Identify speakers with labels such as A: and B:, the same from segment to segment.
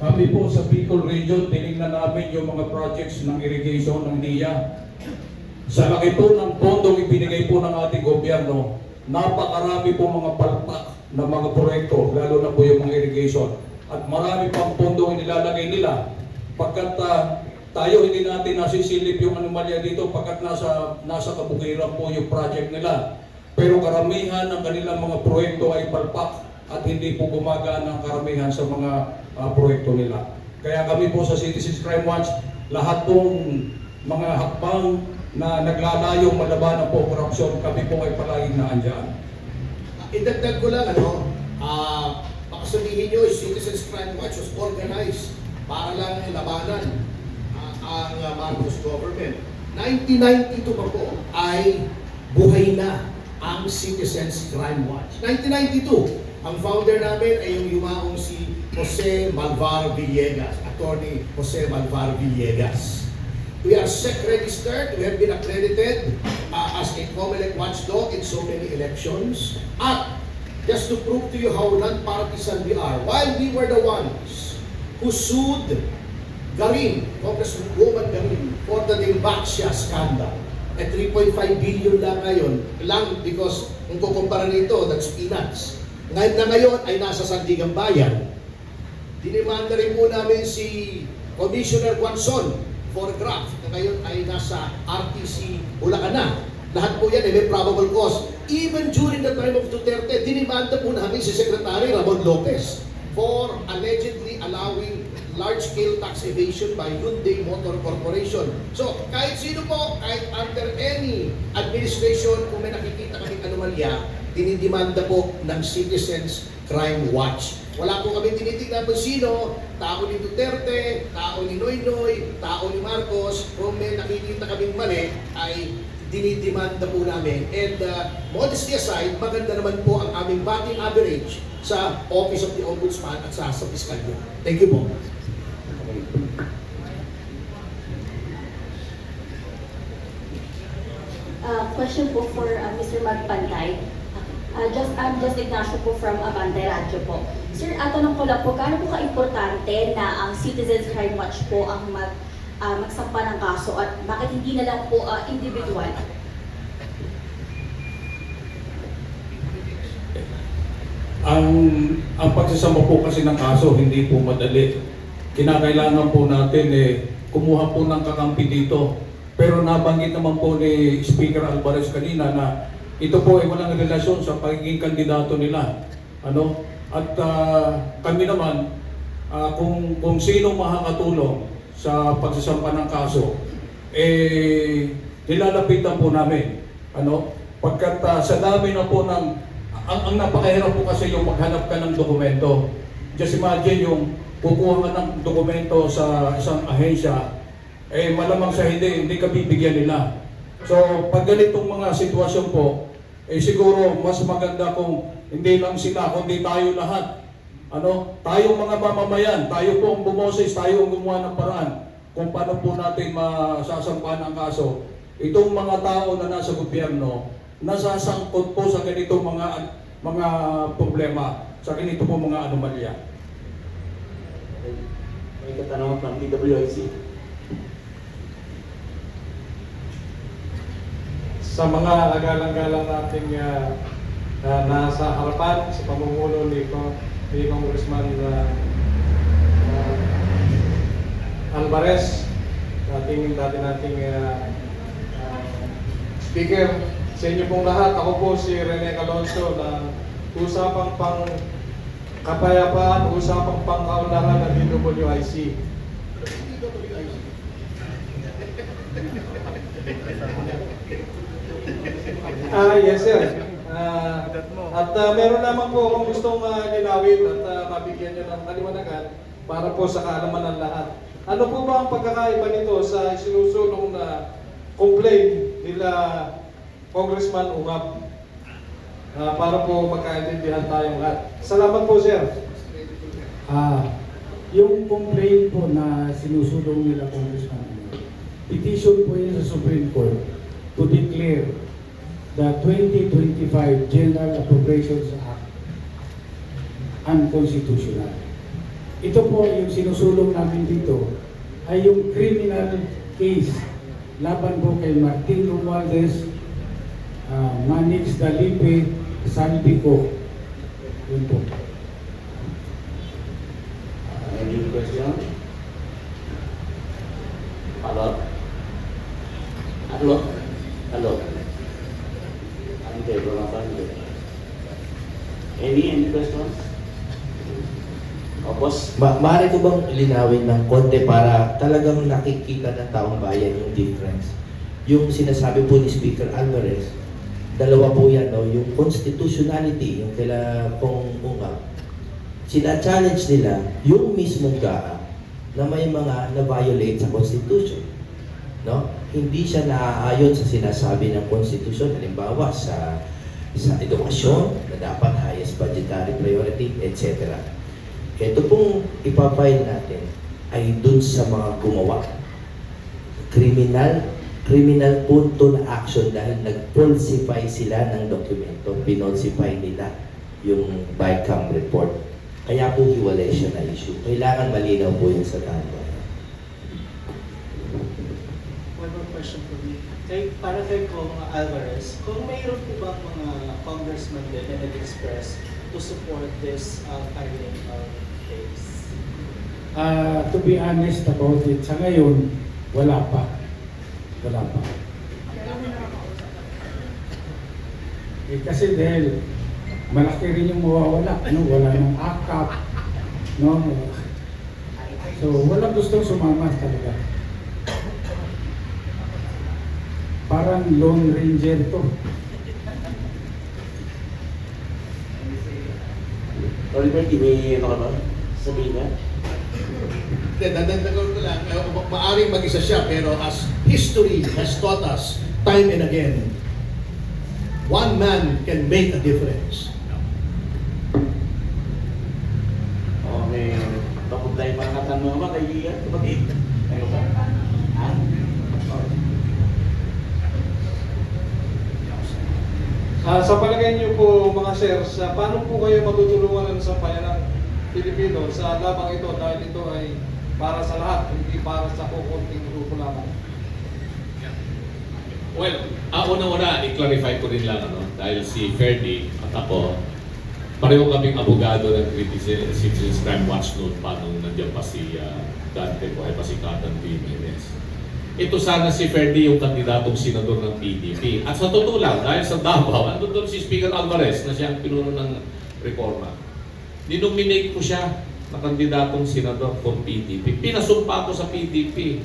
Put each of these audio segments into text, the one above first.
A: Kami po sa Bicol Region, tinignan namin yung mga projects ng irrigation ng NIA. Sa laki po ng pondong ibinigay po ng ating gobyerno, napakarami po mga palpak na mga proyekto, lalo na po yung mga irrigation. At marami pang pondo ang nilalagay nila. Pagkat ah, tayo hindi natin nasisilip yung anomalya dito pagkat nasa, nasa kabukiran po yung project nila. Pero karamihan ng kanilang mga proyekto ay palpak at hindi po gumagaan ang karamihan sa mga ah, proyekto nila. Kaya kami po sa Citizens Crime Watch, lahat pong mga hakbang na naglalayong malabanan po korupsyon, kami po ay palaging naandyan.
B: Idagdag ko lang, ano, ah, baka sabihin nyo, Citizens Crime Watch was organized para lang labanan ah, ang ah, Marcos government. 1992 pa po ay buhay na ang Citizens Crime Watch. 1992, ang founder namin ay yung yumaong si Jose Malvar Villegas, attorney Jose Malvar Villegas. We are SEC registered. We have been accredited uh, as a COMELEC watchdog in so many elections. At just to prove to you how non-partisan we are, while we were the ones who sued Garin, Congresswoman Garin, for the Dilbaxia scandal, at 3.5 billion lang ngayon, lang because kung kukumpara nito, that's peanuts. Ngayon na ngayon ay nasa Sandigan Bayan, Dinimanda rin po namin si Commissioner Guanzon for graft na ngayon ay nasa RTC Bulacan na. Lahat po yan ay may probable cause. Even during the time of Duterte, dinimanda po namin si Secretary Ramon Lopez for allegedly allowing large-scale tax evasion by Hyundai Motor Corporation. So, kahit sino po, kahit under any administration, kung may nakikita kaming anomalya, dinidimanda po ng Citizens Crime Watch. Wala po kami tinitignan kung sino, tao ni Duterte, tao ni Noynoy, tao ni Marcos, kung may nakikita kaming mali, ay dinidimanda po namin. And uh, modesty aside, maganda naman po ang aming batting average sa Office of the Ombudsman at sa, sa Piskalya. Thank you po.
C: Uh, question po for uh, Mr. Magpantay. Uh, just, I'm just Ignacio po from Abante Radio po. Sir, uh, tanong ko lang po, gaano po ka-importante na ang Citizens Crime Watch po ang mag, uh, magsampa ng kaso at bakit hindi na lang po uh, individual?
A: Ang ang pagsasama po kasi ng kaso hindi po madali. Kinakailangan po natin eh kumuha po ng kakampi dito. Pero nabanggit naman po ni Speaker Alvarez kanina na ito po ay walang relasyon sa pagiging kandidato nila. Ano? At ah, kami naman ah, kung kung sino makakatulong sa pagsasampa ng kaso eh nilalapitan po namin. Ano? Pagkat ah, sa dami na po ng ang, ang napakahirap po kasi yung maghanap ka ng dokumento. Just imagine yung kukuha ka ng dokumento sa isang ahensya, eh malamang sa hindi, hindi ka bibigyan nila. So, pag ganitong mga sitwasyon po, eh siguro mas maganda kung hindi lang sila, kundi tayo lahat. Ano? Tayong mga mamamayan, tayo po ang bumoses, tayo ang gumawa ng paraan kung paano po natin masasampahan ang kaso. Itong mga tao na nasa gobyerno, nasasangkot po sa ganitong mga mga problema, sa ganito po mga anomalya.
D: May katanungan from PWIC.
E: Sa mga agalang-galang nating uh, uh, nasa harapan sa pamumuno ni, ni Congressman uh, uh, Alvarez, dating dati nating uh, uh, speaker, sa inyo pong lahat, ako po si Rene Calonso na usapang pang kapayapaan, usapang pang kaunlaran ng DWIC. Ah, yes sir. Ah, at ah, meron naman po akong gustong uh, linawin at ah, mabigyan nyo ng kaliwanagan para po sa kaalaman ng lahat. Ano po ba ang pagkakaiba nito sa sinusulong na complaint nila Congressman Ungab? Ah, para po magkaintindihan tayong lahat. Salamat po sir.
F: Ah, yung complaint po na sinusulong nila Congressman, petition po yun sa Supreme Court to declare the 2025 General Appropriations Act unconstitutional. ito po yung sinusulong namin dito ay yung criminal case laban po kay Martin Romualdez, uh, Manix Dalipe, Saldico. Yun po.
D: Uh, Any question? Hello? Hello? Hello? Wala pa ante. Any, any questions? Boss?
G: Ma maaari ko bang linawin ng konti para talagang nakikita ng taong bayan yung difference? Yung sinasabi po ni Speaker Alvarez, dalawa po yan, no? yung constitutionality, yung kila pong unga, sina-challenge nila yung mismong GAA na may mga na-violate sa Constitution. No? Hindi siya naaayon sa sinasabi ng Constitution, halimbawa sa sa edukasyon na dapat highest budgetary priority, etc. Ito pong ipapile natin ay dun sa mga gumawa. Criminal, criminal punto na action dahil nag-falsify sila ng dokumento. Pinolsify nila yung BICAM report. Kaya po hiwalay siya na issue. Kailangan malinaw po yun sa tao.
H: One more question for me. Kay, para kay Kong Alvarez, kung mayroon po bang mga congressman din na nag-express to support this uh, filing of case?
F: Uh, to be honest about it, sa ngayon, wala pa. Wala pa. Eh, kasi dahil malaki rin yung mawawala, no? wala ng akap, no? So, walang gustong sumama talaga. Parang Lone Ranger to.
D: Oliver, may ano ka ba? Sabihin niya?
B: Hindi, dadagdagan ko lang, ma- maaring mag-isa siya, pero as history has taught us, time and again, one man can make a difference.
D: O, may bakod tayo mga katanungan? Kaibigan? Kapatid? Kayo ba? Ha?
E: Ah, sa palagay niyo po mga sir, sa paano po kayo matutulungan ng sampayan ng Pilipino sa labang ito dahil ito ay para sa lahat, hindi para sa kukunting grupo lamang.
I: Well, ah, una-una, i-clarify ko rin lang, ano, dahil si Ferdy at ako, pareho kaming abogado ng Citizen- Citizens Crime Watch noon pa nung nandiyan pa si ah, Dante po, ay pa si Catan Jimenez. Ito sana si Ferdy yung kandidatong senador ng PDP. At sa totoo lang, dahil sa Davao, ando doon si Speaker Alvarez na siya ang pinuno ng reforma. Dinominate ko siya na kandidatong senador for PDP. Pinasumpa ko sa PDP.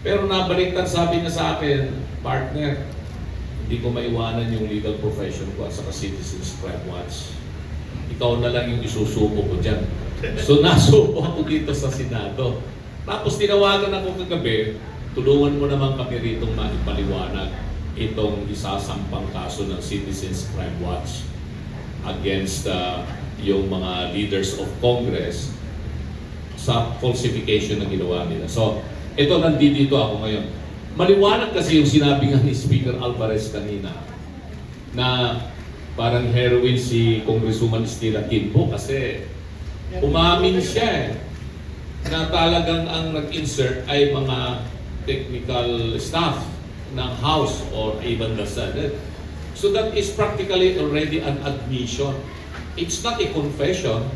I: Pero nabaliktad sabi niya sa akin, partner, hindi ko maiwanan yung legal profession ko at saka Citizens Crime Watch. Ikaw na lang yung isusuko ko dyan. So nasuko ako dito sa Senado. Tapos tinawagan ako kagabi, tulungan mo naman kami rito maipaliwanag itong isasampang kaso ng Citizens Crime Watch against uh, yung mga leaders of Congress sa falsification na ginawa nila. So, ito nandito ako ngayon. Maliwanag kasi yung sinabi nga ni Speaker Alvarez kanina na parang heroin si Congresswoman Stila Kimbo kasi umamin siya eh na talagang ang nag-insert ay mga technical staff ng House or even the Senate. So that is practically already an admission. It's not a confession,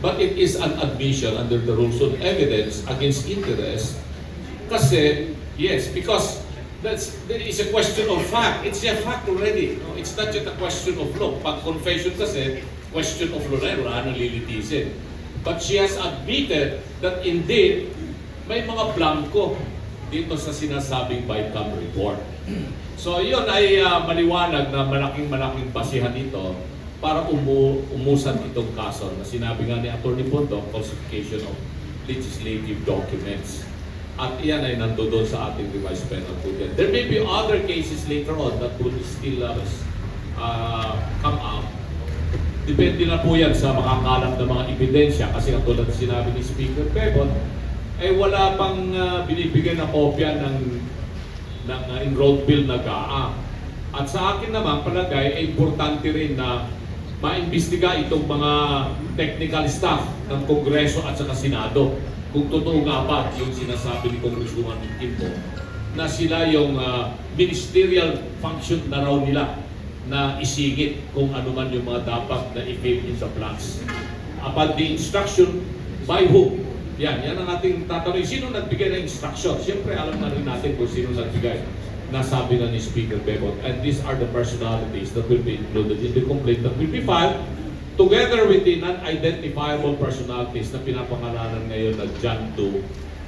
I: but it is an admission under the rules of evidence against interest. Kasi, yes, because that's, there is a question of fact. It's a fact already. No? It's not just a question of law. Pag confession kasi, question of law na wala nang lilitisin. But she has admitted that indeed, may mga blanco dito sa sinasabing BICAM report. So yun ay ah, maliwanag na malaking malaking basihan dito para umu umusan itong kaso na sinabi nga ni Atty. Pondo, falsification of legislative documents. At iyan ay nandoon sa ating revised penal code. There may be other cases later on that will still uh, uh, come up. Depende na po yan sa makakalat ng mga ebidensya kasi ang tulad na sinabi ni Speaker Pebon, ay wala pang uh, binibigyan na kopya ng ng uh, enrolled bill na GAA. At sa akin naman palagay ay importante rin na maimbestiga itong mga technical staff ng Kongreso at saka Senado kung totoo nga ba yung sinasabi ni Congresswoman Kim po na sila yung ah, ministerial function na raw nila na isingit kung ano man yung mga dapat na i-fill in the blanks. Upon the instruction by whom? Yan, yan ang ating tatanungin. Sino nagbigay ng instruction? Siyempre, alam na rin natin kung sino nagbigay. Nasabi na ni Speaker Bebot. And these are the personalities that will be included in the complaint that will be filed together with the non-identifiable personalities na pinapangalanan ngayon na John Doe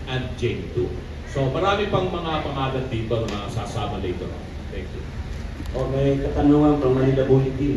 I: and Jane Doe. So marami pang mga pangalan dito na sasama later on. Thank you.
D: O may katanungan from Manila Bulletin.